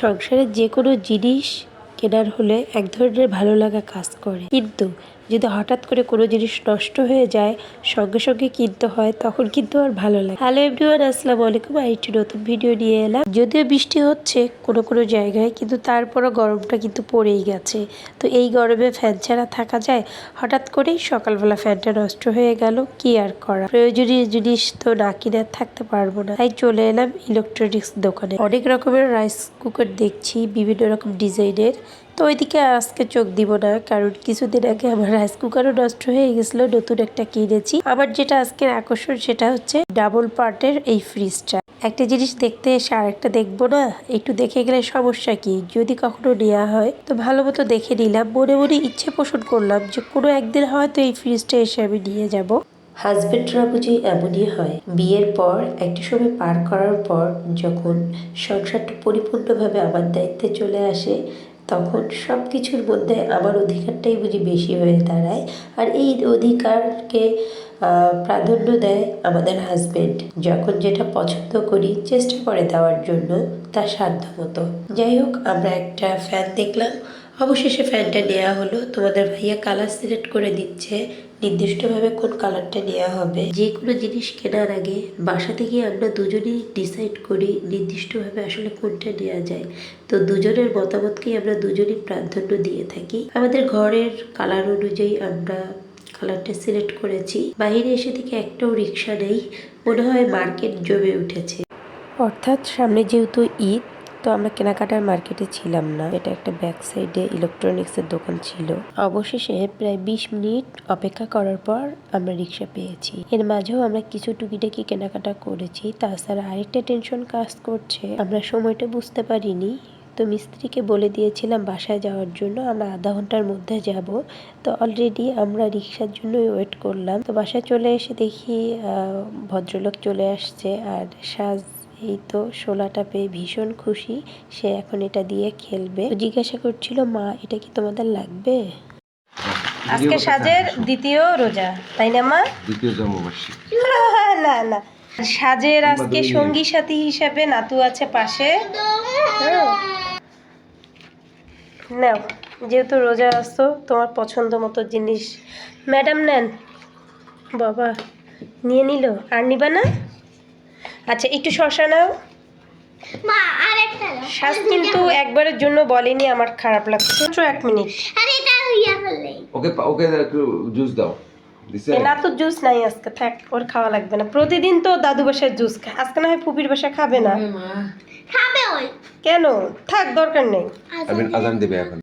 সংসারের যে কোনো জিনিস কেনার হলে এক ধরনের ভালো লাগা কাজ করে। কিন্তু যদি হঠাৎ করে কোনো জিনিস নষ্ট হয়ে যায়, সঙ্গে সঙ্গে কিনতে হয়, তখন কিন্তু আর ভালো লাগে হ্যালো এভরিওয়ান আসসালামু আলাইকুম। আর একটি নতুন ভিডিও নিয়ে এলাম। যদিও বৃষ্টি হচ্ছে কোনো কোনো জায়গায়, কিন্তু তারপরও গরমটা কিন্তু পড়েই গেছে। তো এই গরমে ফ্যান ছাড়া থাকা যায়? হঠাৎ করেই সকালবেলা ফ্যানটা নষ্ট হয়ে গেল, কি আর করা? প্রয়োজনীয় জিনিস তো না কিনে থাকতে পারব না। তাই চলে এলাম ইলেকট্রনিক্স দোকানে। অনেক রকমের রাইস কুকার দেখছি, বিভিন্ন রকম ডিজাইনের তো ওইদিকে আজকে চোখ দিব না, কারণ কিছুদিন আগে আমার রাইস কুকারও নষ্ট হয়ে গেছিল, নতুন একটা কিনেছি। আমার যেটা আজকের আকর্ষণ সেটা হচ্ছে ডাবল পার্টের এই ফ্রিজটা একটা জিনিস দেখতে এসে আরেকটা দেখব না, একটু দেখে গেলে সমস্যা কি? যদি কখনো নেওয়া হয়, তো ভালো মতো দেখে নিলাম। মনে মনে ইচ্ছে পোষণ করলাম যে কোনো একদিন হয়তো এই ফ্রিজটা এসে আমি নিয়ে যাব। হাজবেন্ডরা বুঝি এমনই হয়। বিয়ের পর, একটা সময় পার করার পর যখন সংসারটা পরিপূর্ণভাবে আমার দায়িত্বে চলে আসে তখন সব কিছুর মধ্যে আমার অধিকারটাই বুঝি বেশি হয়ে দাঁড়ায়। আর এই অধিকারকে প্রাধান্য দেয় আমাদের হাজব্যান্ড যখন যেটা পছন্দ করি, চেষ্টা করে দেওয়ার জন্য তা সাধ্য মতো যাই হোক, আমরা একটা ফ্যান দেখলাম। অবশেষে ফ্যানটা নেওয়া হলো। তোমাদের ভাইয়া কালার সিলেক্ট করে দিচ্ছে। নির্দিষ্টভাবে কোন কালারটা নেওয়া হবে। যে কোনো জিনিস কেনার আগে বাসা থেকে আমরা দুজনেই ডিসাইড করি নির্দিষ্টভাবে আসলে কোনটা নেওয়া যায়। তো দুজনের মতামতকেই আমরা দুজনেই প্রাধান্য দিয়ে থাকি। আমাদের ঘরের কালার অনুযায়ী আমরা কালারটা সিলেক্ট করেছি। বাইরে এসে থেকে একটাও রিক্সা নেই। মনে হয় মার্কেট জমে উঠেছে। অর্থাৎ সামনে যেহেতু ঈদ তো আমরা কেনাকাটার মার্কেটে ছিলাম না। এটা একটা ব্যাক সাইডে ইলেকট্রনিক্সের দোকান ছিল। অবশেষে প্রায় বিশ মিনিট অপেক্ষা করার পর আমরা রিক্সা পেয়েছি। এর মাঝেও আমরা কিছু টুকিটাকি কেনাকাটা করেছি। তাছাড়া আরেকটা টেনশন কাজ করছে। আমরা সময়টা বুঝতে পারিনি। তো মিস্ত্রিকে বলে দিয়েছিলাম বাসায় যাওয়ার জন্য, আমরা আধা ঘণ্টার মধ্যে যাব। তো অলরেডি আমরা রিক্সার জন্যই ওয়েট করলাম। তো বাসায় চলে এসে দেখি ভদ্রলোক চলে আসছে আর সাজ এই তো শোলাটা পেয়ে ভীষণ খুশি। সে এখন এটা দিয়ে খেলবে। জিজ্ঞাসা করছিল মা এটা কি তোমাদের লাগবে? আজকে সাজের দ্বিতীয় রোজা তাই না মা? দ্বিতীয় জন্মবার্ষিকী না না। সাজের আজকে সঙ্গী সাথী হিসাবে নাতু আছে পাশে। নাও যেহেতু রোজা আসতো তোমার পছন্দ মতো জিনিস। ম্যাডাম নেন। বাবা নিয়ে নিল। আর নিবা না? আচ্ছা একটু শশা নাও। মা আরেকটা শ্বাস কিন্তু একবারের জন্য বলেনি আমার খারাপ লাগছে। মাত্র এক মিনিট। আরে এটা ইয়া করলে। ওকে ওকে একটু জুস দাও। না তো জুস নাই আজকে থাক ওর খাওয়া লাগবে না। প্রতিদিন তো দাদু বাসায় জুস খায়। আজকে না হয় ফুপির বাসায় খাবে না। খাবে ওই। কেন? থাক দরকার নেই। আজান দেবে এখন।